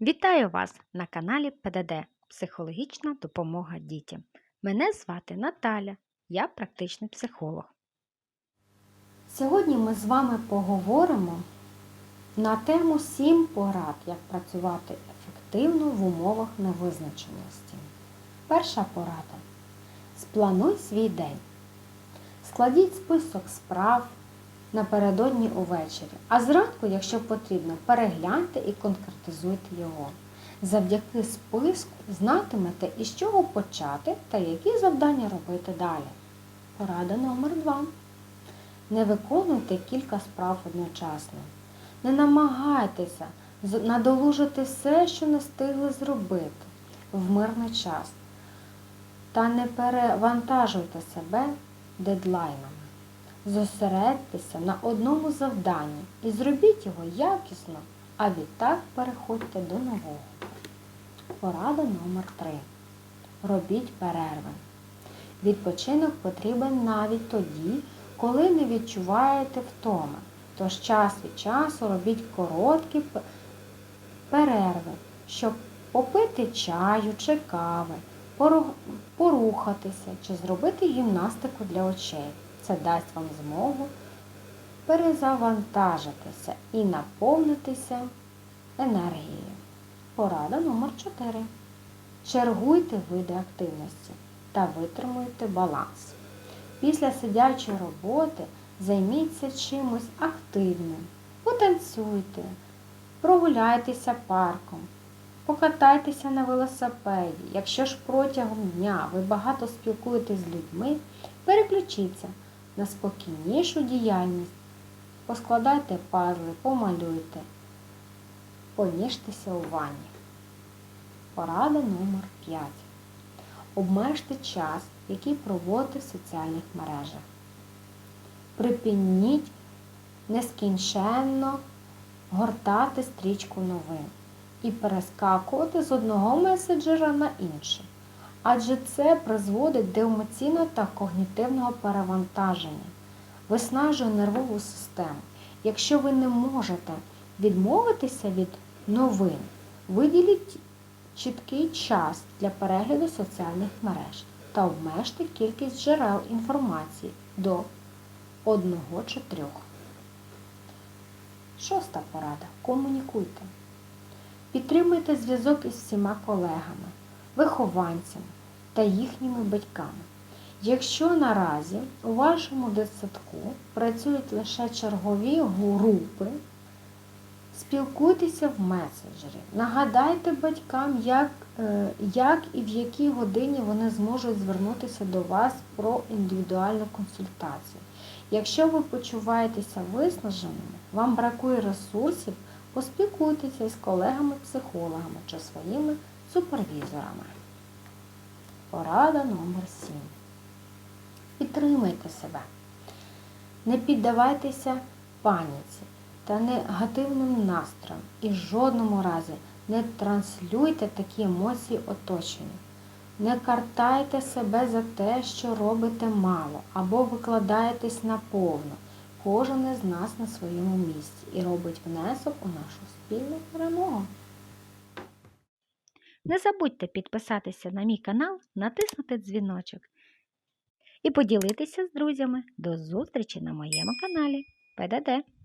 Вітаю вас на каналі ПДД Психологічна допомога дітям. Мене звати Наталя, я практичний психолог. Сьогодні ми з вами поговоримо на тему 7 порад, як працювати ефективно в умовах невизначеності. Перша порада. Сплануй свій день. Складіть список справ напередодні увечері, а зранку, якщо потрібно, перегляньте і конкретизуйте його. Завдяки списку знатимете, із чого почати та які завдання робити далі. Порада номер 2. Не виконуйте кілька справ одночасно. Не намагайтеся надолужити все, що не встигли зробити в мирний час. Та не перевантажуйте себе дедлайнами. Зосередьтеся на одному завданні і зробіть його якісно, а відтак переходьте до нового. Порада номер 3. Робіть перерви. Відпочинок потрібен навіть тоді, коли не відчуваєте втоми. Тож час від часу робіть короткі перерви, щоб попити чаю чи кави, порухатися чи зробити гімнастику для очей. Це дасть вам змогу перезавантажитися і наповнитися енергією. Порада номер 4. Чергуйте види активності та витримуйте баланс. Після сидячої роботи займіться чимось активним. Потанцюйте, прогуляйтеся парком, покатайтеся на велосипеді. Якщо ж протягом дня ви багато спілкуєтесь з людьми, переключіться на спокійнішу діяльність. Поскладайте пазли, помалюйте, поніжтеся у ванні. Порада номер 5. Обмежте час, який проводите в соціальних мережах. Припиніть нескінченно гортати стрічку новин і перескакувати з одного меседжера на інший. Адже це призводить до емоційного та когнітивного перевантаження, виснажує нервову систему. Якщо ви не можете відмовитися від новин, виділіть чіткий час для перегляду соціальних мереж та обмежте кількість джерел інформації до одного чи трьох. Шоста порада. Комунікуйте. Підтримуйте зв'язок із всіма колегами, вихованцями та їхніми батьками. Якщо наразі у вашому дитсадку працюють лише чергові групи, спілкуйтеся в меседжері. Нагадайте батькам, як, е, як і в якій годині вони зможуть звернутися до вас про індивідуальну консультацію. Якщо ви почуваєтеся виснаженими, вам бракує ресурсів, поспілкуйтеся з колегами-психологами чи своїми супервізорами. Порада номер 7. Підтримайте себе. Не піддавайтеся паніці та негативним настроям і в жодному разі не транслюйте такі емоції оточенню. Не картайте себе за те, що робите мало або викладаєтесь наповно. Кожен із нас на своєму місці і робить внесок у нашу спільну перемогу. Не забудьте підписатися на мій канал, натиснути дзвіночок і поділитися з друзями. До зустрічі на моєму каналі ПДД.